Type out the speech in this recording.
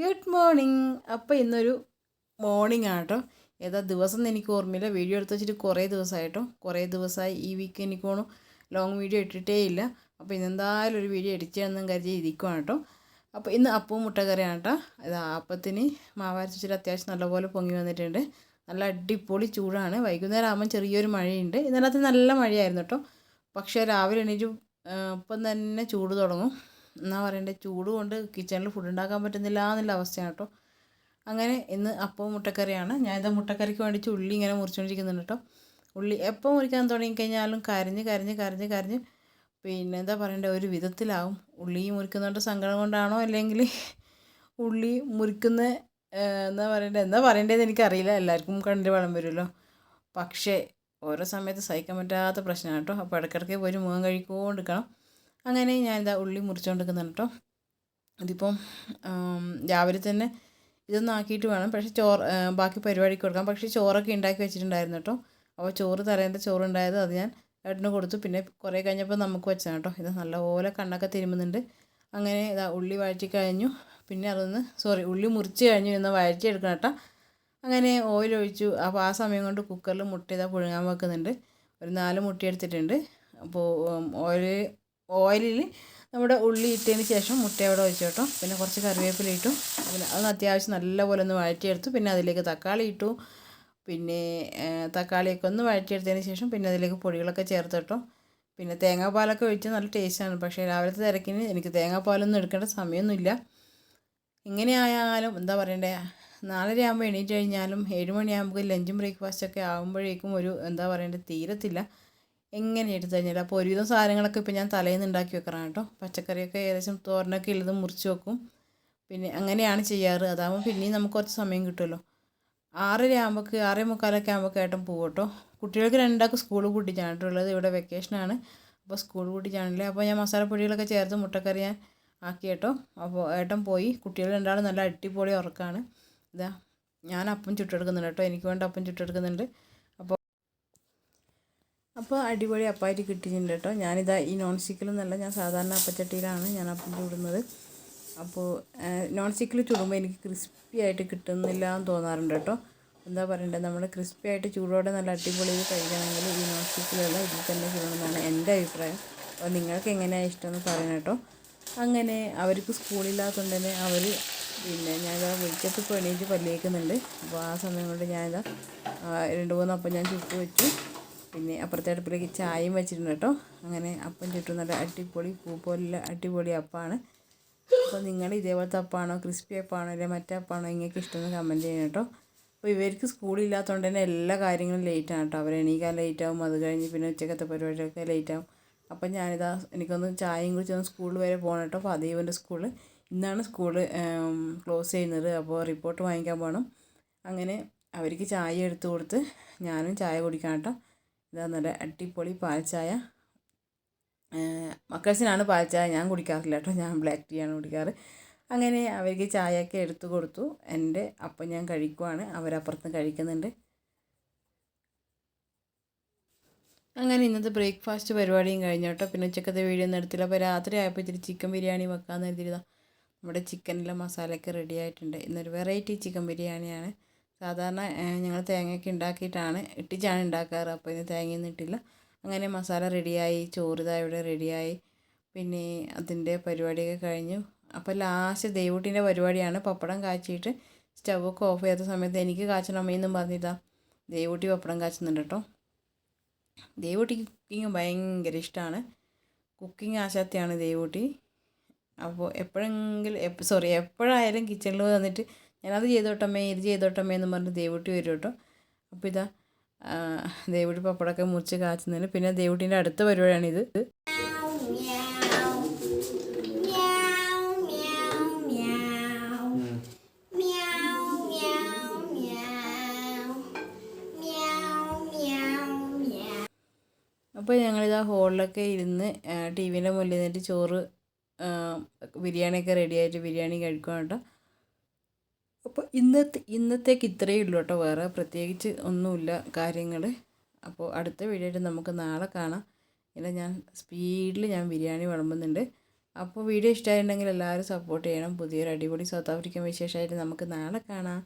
Good morning. അപ്പോൾ ഇന്നൊരു morning ആണ് കേട്ടോ ഏതാ ദിവസം എനിക്ക് ഓർമ്മയില്ല. വീഡിയോ എടുത്ത് വെച്ചിട്ട് കുറേ ദിവസമായിട്ടോ. കുറേ ദിവസമായി ഈ വീക്ക് എനിക്ക് തോന്നുന്നു ലോങ് വീഡിയോ ഇട്ടിട്ടേ ഇല്ല. അപ്പോൾ ഇന്നെന്തായാലും ഒരു വീഡിയോ എഡിറ്റ് ഒന്നും കരുതി ഇരിക്കുവാണ് കേട്ടോ അപ്പോൾ ഇന്ന് അപ്പവും മുട്ടക്കറിയാണ് കേട്ടോ. ഇത് അപ്പത്തിന് മാവാരിച്ചിട്ട് അത്യാവശ്യം നല്ലപോലെ പൊങ്ങി വന്നിട്ടുണ്ട്. നല്ല അടിപൊളി ചൂടാണ്. വൈകുന്നേരം ആകുമ്പോൾ ചെറിയൊരു മഴയുണ്ട്. ഇന്നലത്തെ നല്ല മഴയായിരുന്നു കേട്ടോ. പക്ഷേ രാവിലെ എണീറ്റ് ഇപ്പം തന്നെ ചൂട് തുടങ്ങും. എന്നാ പറയണ്ടേ ചൂട് കൊണ്ട് കിച്ചണിൽ ഫുഡ് ഉണ്ടാക്കാൻ പറ്റുന്നില്ല എന്നുള്ള അവസ്ഥയാണ് കേട്ടോ അങ്ങനെ ഇന്ന് അപ്പവും മുട്ടക്കറിയാണ്. ഞാൻ ഇതാ മുട്ടക്കറിക്ക് വേണ്ടിയിട്ട് ഉള്ളി ഇങ്ങനെ മുറിച്ചുകൊണ്ടിരിക്കുന്നുണ്ട് കേട്ടോ ഉള്ളി എപ്പോൾ മുറിക്കാൻ തുടങ്ങിക്കഴിഞ്ഞാലും കരഞ്ഞ് കരഞ്ഞ് കരഞ്ഞ് കരഞ്ഞ് പിന്നെ എന്താ പറയണ്ടേ ഒരു വിധത്തിലാവും. ഉള്ളി മുറിക്കുന്നതുകൊണ്ട് സങ്കടം കൊണ്ടാണോ അല്ലെങ്കിൽ ഉള്ളി മുറിക്കുന്ന എന്താ പറയണ്ടേ എന്താ പറയണ്ടേന്ന് എനിക്കറിയില്ല. എല്ലാവർക്കും കണ്ടിട്ട് വളം വരുമല്ലോ. പക്ഷേ ഓരോ സമയത്ത് സഹിക്കാൻ പറ്റാത്ത പ്രശ്നമാണ് കേട്ടോ അപ്പോൾ ഇടയ്ക്കിടയ്ക്ക് പോയി മുഖം കഴിക്കൊണ്ടിരിക്കണം അങ്ങനെ ഞാനിതാ ഉള്ളി മുറിച്ചുകൊണ്ടിരിക്കുന്നുണ്ട് കേട്ടോ ഇതിപ്പം രാവിലെ തന്നെ ഇതൊന്നും ആക്കിയിട്ട് വേണം. പക്ഷേ ചോറ് ബാക്കി പരിപാടിക്ക് കൊടുക്കാം. പക്ഷേ ചോറൊക്കെ ഉണ്ടാക്കി വെച്ചിട്ടുണ്ടായിരുന്നു കേട്ടോ അപ്പോൾ ചോറ് തലേന്റെ ചോറുണ്ടായത് അത് ഞാൻ ഏട്ടന് കൊടുത്തു. പിന്നെ കുറേ കഴിഞ്ഞപ്പോൾ നമുക്ക് വെച്ചതാണ് കേട്ടോ ഇത് നല്ലപോലെ കണ്ണൊക്കെ തിരുമുന്നുണ്ട് അങ്ങനെ ഇതാ ഉള്ളി വഴറ്റി കഴിഞ്ഞു. പിന്നെ അതൊന്ന് സോറി ഉള്ളി മുറിച്ച് കഴിഞ്ഞു. എന്ന് വഴറ്റി എടുക്കണം കേട്ടോ അങ്ങനെ ഓയിൽ ഒഴിച്ചു. അപ്പോൾ ആ സമയം കൊണ്ട് കുക്കറിൽ മുട്ട ഇതാ പുഴുങ്ങാൻ വെക്കുന്നുണ്ട്. ഒരു നാല് മുട്ട എടുത്തിട്ടുണ്ട്. അപ്പോൾ ഓയിൽ ഓയിലിൽ നമ്മുടെ ഉള്ളി ഇട്ടതിന് ശേഷം മുട്ട അവിടെ കേട്ടോ. പിന്നെ കുറച്ച് കറിവേപ്പില ഇട്ടു. പിന്നെ അതൊന്ന് അത്യാവശ്യം നല്ലപോലെ ഒന്ന് വഴറ്റിയെടുത്തു. പിന്നെ അതിലേക്ക് തക്കാളി ഇട്ടു. പിന്നെ തക്കാളിയൊക്കെ ഒന്ന് വഴറ്റിയെടുത്തതിന് ശേഷം പിന്നെ അതിലേക്ക് പൊടികളൊക്കെ ചേർത്ത് കേട്ടോ. പിന്നെ തേങ്ങാപ്പാലൊക്കെ ഒഴിച്ച് നല്ല ടേസ്റ്റാണ് പക്ഷേ രാവിലത്തെ തിരക്കിന് എനിക്ക് തേങ്ങാപ്പാലൊന്നും എടുക്കേണ്ട സമയമൊന്നുമില്ല. എങ്ങനെയായാലും എന്താ പറയണ്ടേ നാലര ആകുമ്പോൾ എണീറ്റ് കഴിഞ്ഞാലും ഏഴ് മണിയാകുമ്പോൾ ലഞ്ചും ബ്രേക്ക്ഫാസ്റ്റൊക്കെ ആകുമ്പോഴേക്കും ഒരു എന്താ പറയണ്ടത് തീരത്തില്ല. എങ്ങനെ എടുത്തു കഴിഞ്ഞാൽ അപ്പോൾ ഒരുവിധം സാധനങ്ങളൊക്കെ ഇപ്പോൾ ഞാൻ തലേന്ന് ഉണ്ടാക്കി വെക്കണം കേട്ടോ. പച്ചക്കറിയൊക്കെ ഏകദേശം തോരനൊക്കെ ഉള്ളത് മുറിച്ച് വെക്കും. പിന്നെ അങ്ങനെയാണ് ചെയ്യാറ്. അതാകുമ്പോൾ പിന്നെയും നമുക്ക് കുറച്ച് സമയം കിട്ടുമല്ലോ. ആറര ആകുമ്പോൾ ആറേ മുക്കാലൊക്കെ ആകുമ്പോൾ ഏട്ടൻ പോകും കേട്ടോ. കുട്ടികൾക്ക് രണ്ടാൾക്ക് സ്കൂൾ കൂട്ടിച്ചാണിട്ടുള്ളത് ഇവിടെ വെക്കേഷനാണ്. അപ്പോൾ സ്കൂൾ കൂട്ടിച്ചാണല്ലേ അപ്പോൾ ഞാൻ മസാലപ്പൊടികളൊക്കെ ചേർത്ത് മുട്ടക്കറി ഞാൻ ആക്കി കേട്ടോ. അപ്പോൾ ഏട്ടൻ പോയി. കുട്ടികൾ രണ്ടാളും നല്ല അടിപൊളി ഉറക്കമാണ് ഇതാ ഞാൻ അപ്പം ചുട്ടെടുക്കുന്നുണ്ട് കേട്ടോ. എനിക്ക് വേണ്ട അപ്പം ചുട്ടെടുക്കുന്നുണ്ട്. അപ്പോൾ അടിപൊളി അപ്പായിട്ട് കിട്ടിയിട്ടുണ്ട് കേട്ടോ. ഞാനിതാ ഈ നോൺ സ്റ്റിക്കിലൊന്നല്ല ഞാൻ സാധാരണ അപ്പച്ചട്ടിയിലാണ് ഞാൻ അപ്പം ചൂടുന്നത് അപ്പോൾ നോൺ സ്റ്റിക്കിൽ ചൂടുമ്പോൾ എനിക്ക് ക്രിസ്പി ആയിട്ട് കിട്ടുന്നില്ല എന്ന് തോന്നാറുണ്ട് കേട്ടോ. എന്താ പറയണ്ടത് നമ്മൾ ക്രിസ്പി ആയിട്ട് ചൂടോടെ നല്ല അടിപൊളി കഴിക്കണമെങ്കിൽ ഈ നോൺ സ്റ്റിക്കിലുള്ള ഇതിൽ തന്നെ ചൂടുന്നതാണ് എന്റെ അഭിപ്രായം. അപ്പോൾ നിങ്ങൾക്ക് എങ്ങനെയാണ് ഇഷ്ടമെന്ന് പറയണം കേട്ടോ. അങ്ങനെ അവർക്ക് സ്കൂളില്ലാത്തതുകൊണ്ട് തന്നെ അവർ പിന്നെ ഞാനിതാ വെളിച്ചത്ത് ഇപ്പോൾ പല്ലിയേക്കുന്നുണ്ട് അപ്പോൾ ആ സമയം കൊണ്ട് ഞാനിതാ രണ്ട് മൂന്ന് അപ്പം ഞാൻ ചുട്ട് വെച്ചു. പിന്നെ അപ്പുറത്തെ അടുപ്പിലേക്ക് ചായയും വെച്ചിട്ടുണ്ട് കേട്ടോ. അങ്ങനെ അപ്പം ചുറ്റും നല്ല അടിപൊളി പൂ പോലുള്ള അടിപൊളി അപ്പമാണ് അപ്പോൾ നിങ്ങൾ ഇതേപോലത്തെ അപ്പാണോ ക്രിസ്പി അപ്പാണോ അല്ലെങ്കിൽ മറ്റേ അപ്പാണോ നിങ്ങൾക്ക് ഇഷ്ടമെന്ന് കമന്റ് ചെയ്യണം കേട്ടോ. അപ്പോൾ ഇവർക്ക് സ്കൂളില്ലാത്തതുകൊണ്ട് തന്നെ എല്ലാ കാര്യങ്ങളും ലേറ്റാണ് കേട്ടോ. അവർ എണീക്കാൻ ലേറ്റ് ആവും അത് കഴിഞ്ഞ് പിന്നെ ഉച്ചക്കത്തെ പരിപാടിയൊക്കെ ലേറ്റാവും അപ്പം ഞാനിതാ എനിക്കൊന്ന് ചായയും കുടിച്ചൊന്ന് സ്കൂളിൽ വരെ പോകണം കേട്ടോ. അപ്പോൾ അതീവന്റെ സ്കൂൾ ഇന്നാണ് സ്കൂൾ ക്ലോസ് ചെയ്യുന്നത്. അപ്പോൾ റിപ്പോർട്ട് വാങ്ങിക്കാൻ പോകണം അങ്ങനെ അവർക്ക് ചായ എടുത്ത് കൊടുത്ത് ഞാനും ചായ കുടിക്കാം കേട്ടോ. ഇതാ നല്ല അടിപൊളി പാൽച്ചായ ചായ. മക്കൾസിനാണ് പാൽച്ചായ ഞാൻ കുടിക്കാറില്ല കേട്ടോ. ഞാൻ ബ്ലാക്ക് ടീ ആണ് കുടിക്കാറ്. അങ്ങനെ അവർക്ക് ചായയൊക്കെ എടുത്തു കൊടുത്തു. എന്റെ അപ്പം ഞാൻ കഴിക്കുവാണ്. അവരപ്പുറത്ത് കഴിക്കുന്നുണ്ട്. അങ്ങനെ ഇന്നത്തെ ബ്രേക്ക്ഫാസ്റ്റ് പരിപാടിയും കഴിഞ്ഞു കേട്ടോ. പിന്നെ ഉച്ചക്കത്തെ വീഡിയോ ഒന്നും എടുത്തില്ല. അപ്പോൾ രാത്രി ആയപ്പോൾ ഇത്തിരി ചിക്കൻ ബിരിയാണി വെക്കാമെന്ന് കരുതിയതാണ് നമ്മുടെ ചിക്കനിലെ മസാലയൊക്കെ റെഡി ആയിട്ടുണ്ട്. ഇന്നൊരു വെറൈറ്റി ചിക്കൻ ബിരിയാണിയാണ്. സാധാരണ ഞങ്ങൾ തേങ്ങയൊക്കെ ഉണ്ടാക്കിയിട്ടാണ് ഇട്ടിച്ചാണ് ഉണ്ടാക്കാറ് അപ്പോൾ ഇത് തേങ്ങയൊന്നും ഇട്ടില്ല. അങ്ങനെ മസാല റെഡിയായി ചോറ് ഇതാ ഇവിടെ റെഡിയായി. പിന്നെ അതിന്റെ പരിപാടിയൊക്കെ കഴിഞ്ഞു. അപ്പോൾ ലാസ്റ്റ് ദൈവൂട്ടിന്റെ പരിപാടിയാണ്. പപ്പടം കാച്ചിയിട്ട് സ്റ്റവൊക്കെ ഓഫ് ചെയ്യാത്ത സമയത്ത് എനിക്ക് കാച്ചണം അമ്മയെന്നും പറഞ്ഞിട്ടാ ദൈവൂട്ടി പപ്പടം കാച്ചുന്നുണ്ട് കേട്ടോ ദൈവൂട്ടി കുക്കിങ് ഭയങ്കര ഇഷ്ടമാണ് കുക്കിംഗ് ആശാത്തിയാണ് ദേവൂട്ടി. അപ്പോൾ എപ്പോഴെങ്കിലും സോറി എപ്പോഴായാലും കിച്ചണിൽ വന്നിട്ട് ഞാനത് ചെയ്തോട്ടമ്മേ ഇത് ചെയ്തോട്ടമ്മേ എന്ന് പറഞ്ഞ് ദേവുട്ടി വരും കേട്ടോ. അപ്പോൾ ഇതാ ദേവുട്ടി പപ്പടമൊക്കെ മുറിച്ച് കാച്ചുന്നതിന് പിന്നെ ദേവുട്ടീന്റെ അടുത്ത പരിപാടിയാണിത്. അപ്പോൾ ഞങ്ങളിതാ ഹോളിലൊക്കെ ഇരുന്ന് ടി വിന്റെ മുന്നിൽ നിന്നിട്ട് ചോറ് ബിരിയാണിയൊക്കെ റെഡിയായിട്ട് ബിരിയാണി കഴിക്കുകയാണ് കേട്ടോ. അപ്പോൾ ഇന്നത്തെ ഇന്നത്തേക്ക് ഇത്രയേ ഉള്ളൂ കേട്ടോ വേറെ. പ്രത്യേകിച്ച് ഒന്നുമില്ല കാര്യങ്ങൾ അപ്പോൾ അടുത്ത വീഡിയോയിൽ നമുക്ക് നാളെ കാണാം. ഇല്ല ഞാൻ സ്പീഡിൽ ഞാൻ ബിരിയാണി വിളമ്പുന്നുണ്ട്. അപ്പോൾ വീഡിയോ ഇഷ്ടമായിട്ടുണ്ടെങ്കിൽ എല്ലാവരും സപ്പോർട്ട് ചെയ്യണം. പുതിയൊരു അടിപൊളി സൗത്ത് ആഫ്രിക്കൻ വിശേഷമായിട്ട് നമുക്ക് നാളെ കാണാം.